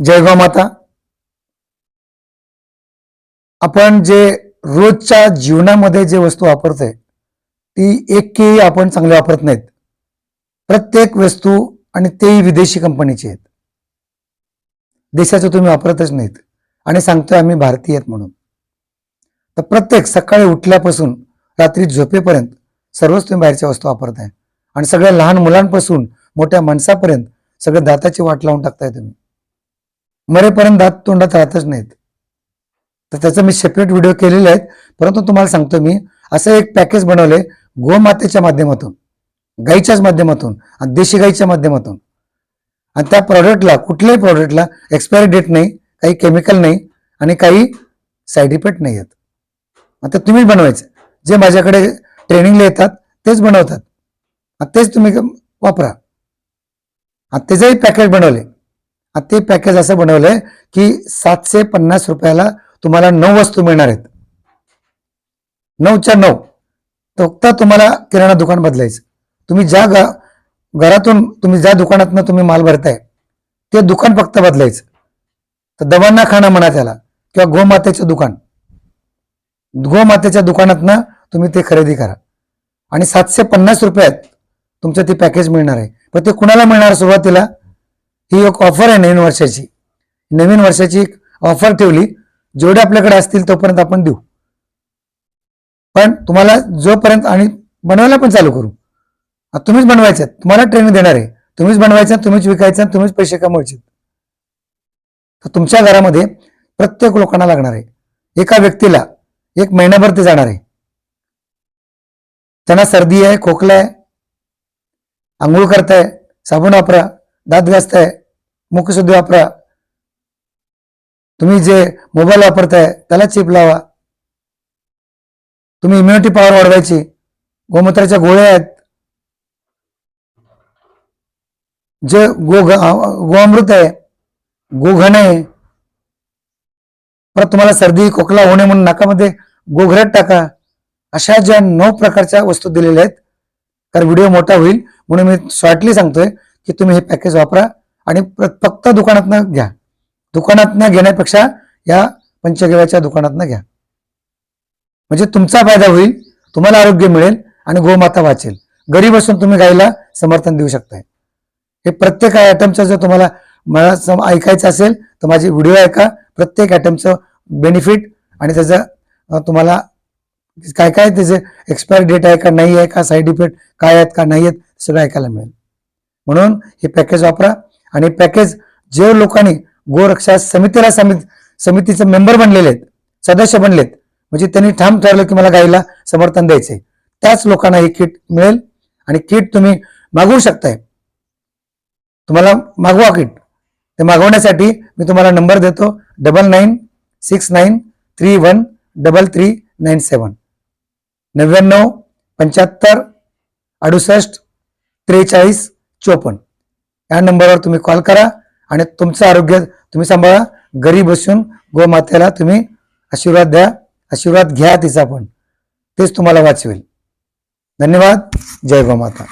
जयगाव माता. आपण जे रोजच्या जीवनामध्ये जे वस्तू वापरतोय ती एक केही आपण चांगली वापरत नाहीत. प्रत्येक वस्तू आणि तेही विदेशी कंपनीची आहेत. देशाचं तुम्ही वापरतच नाहीत. आणि सांगतोय आम्ही भारतीय आहेत म्हणून. तर प्रत्येक सकाळी उठल्यापासून रात्री झोपेपर्यंत सर्वच तुम्ही बाहेरच्या वस्तू वापरताय. आणि सगळ्या लहान मुलांपासून मोठ्या माणसापर्यंत सगळं दाताची वाट लावून टाकताय तुम्ही. मरेपर्यंत दात तोंडात राहतच नाहीत. तर त्याचा मी सेपरेट व्हिडिओ केलेले आहेत. परंतु तुम्हाला सांगतो मी असं एक पॅकेज बनवले गोमातेच्या माध्यमातून गाईच्याच माध्यमातून आणि देशी गाईच्या माध्यमातून. आणि त्या प्रॉडक्टला कुठल्याही प्रॉडक्टला एक्सपायरी डेट नाही काही केमिकल नाही आणि काही साईड इफेक्ट नाही आहेत. आता तुम्हीच बनवायचं. जे माझ्याकडे ट्रेनिंगला येतात तेच बनवतात. आणि तेच तुम्ही वापरा. आणि त्याचंही पॅकेज बनवले ते पॅकेज असं बनवलंय की सातशे पन्नास रुपयाला तुम्हाला नऊ वस्तू मिळणार आहेत. नऊच्या नऊ. फक्त तुम्हाला किराणा दुकान बदलायचं. तुम्ही ज्या गा घरातून तुम्ही ज्या दुकानातनं तुम्ही माल भरताय ते दुकान फक्त बदलायचं. तर दवांना खाणं म्हणा त्याला किंवा गोमातेचं दुकान. गोमातेच्या दुकानातनं तुम्ही ते खरेदी करा. आणि सातशे पन्नास रुपयात तुमचं ते पॅकेज मिळणार आहे. पण ते कुणाला मिळणार सुरुवातीला? ही एक ऑफर आहे नवीन वर्षाची. नवीन वर्षाची एक ऑफर ठेवली. जेवढे आपल्याकडे असतील तोपर्यंत आपण देऊ. पण तुम्हाला जोपर्यंत आणि बनवायला पण चालू करू. तुम्हीच बनवायचं तुम्हाला ट्रेनिंग देणार आहे. तुम्हीच बनवायचं तुम्हीच विकायचं तुम्हीच पैसे कमवायचे तर तुमच्या घरामध्ये प्रत्येक लोकांना लागणार आहे. एका व्यक्तीला एक महिनाभर ते जाणार आहे. त्यांना सर्दी आहे खोकला आहे आंघोळ करताय साबण वापरा दात घासताय मुखशुद्धी वापरा. तुम्ही जे मोबाईल वापरताय त्याला चिप लावा. तुम्ही इम्युनिटी पॉवर वाढवायची. गोमूत्राच्या गोळ्या आहेत. जे गो गोअमृत आहे गोघन आहे. परत तुम्हाला सर्दी खोकला होणे म्हणून नाकामध्ये गोघरट टाका. अशा ज्या नऊ प्रकारच्या वस्तू दिलेल्या आहेत तर व्हिडिओ मोठा होईल म्हणून मी शॉर्टली सांगतोय की तुम्ही हे पॅकेज वापरा. आणि फक्त दुकानातनं घ्या. दुकानातनं घेण्यापेक्षा या पंचगव्याच्या दुकानातनं घ्या. म्हणजे तुमचा फायदा होईल तुम्हाला आरोग्य मिळेल आणि गोमाता वाचेल. घरी बसून तुम्ही गायीला समर्थन देऊ शकताय. हे प्रत्येक आयटमचं जर तुम्हाला मला सम- ऐकायचं असेल तर माझे व्हिडिओ ऐका. प्रत्येक आयटमचं बेनिफिट आणि त्याचं तुम्हाला काय काय त्याचे एक्सपायरी डेट आहे का नाही आहे का साईड इफेक्ट काय आहेत का नाही आहेत सगळं ऐकायला मिळेल. म्हणून हे पॅकेज वापरा. आणि पॅकेज जे लोकांनी गोरक्षा समितीला समिती समितीचे मेंबर बनलेले आहेत सदस्य बनलेत म्हणजे त्यांनी ठाम ठरलं की मला गाईला समर्थन द्यायचंय. त्याच लोकांना हे किट मिळेल आणि किट तुम्ही मागवू शकताय. तुम्हाला मागवा किट ते मागवण्यासाठी मी तुम्हाला नंबर देतो double nine six nine three one double three nine seven नव्याण्णव पंच्याहत्तर अडुसष्ट त्रेचाळीस चोपन्न. या नंबरवर तुम्ही कॉल करा आणि तुमचं आरोग्य तुम्ही सांभाळा. घरी बसून गोमातेला तुम्ही आशीर्वाद द्या. आशीर्वाद घ्या तिचा पण. तेच तुम्हाला वाचवेल. धन्यवाद. जय गोमाता.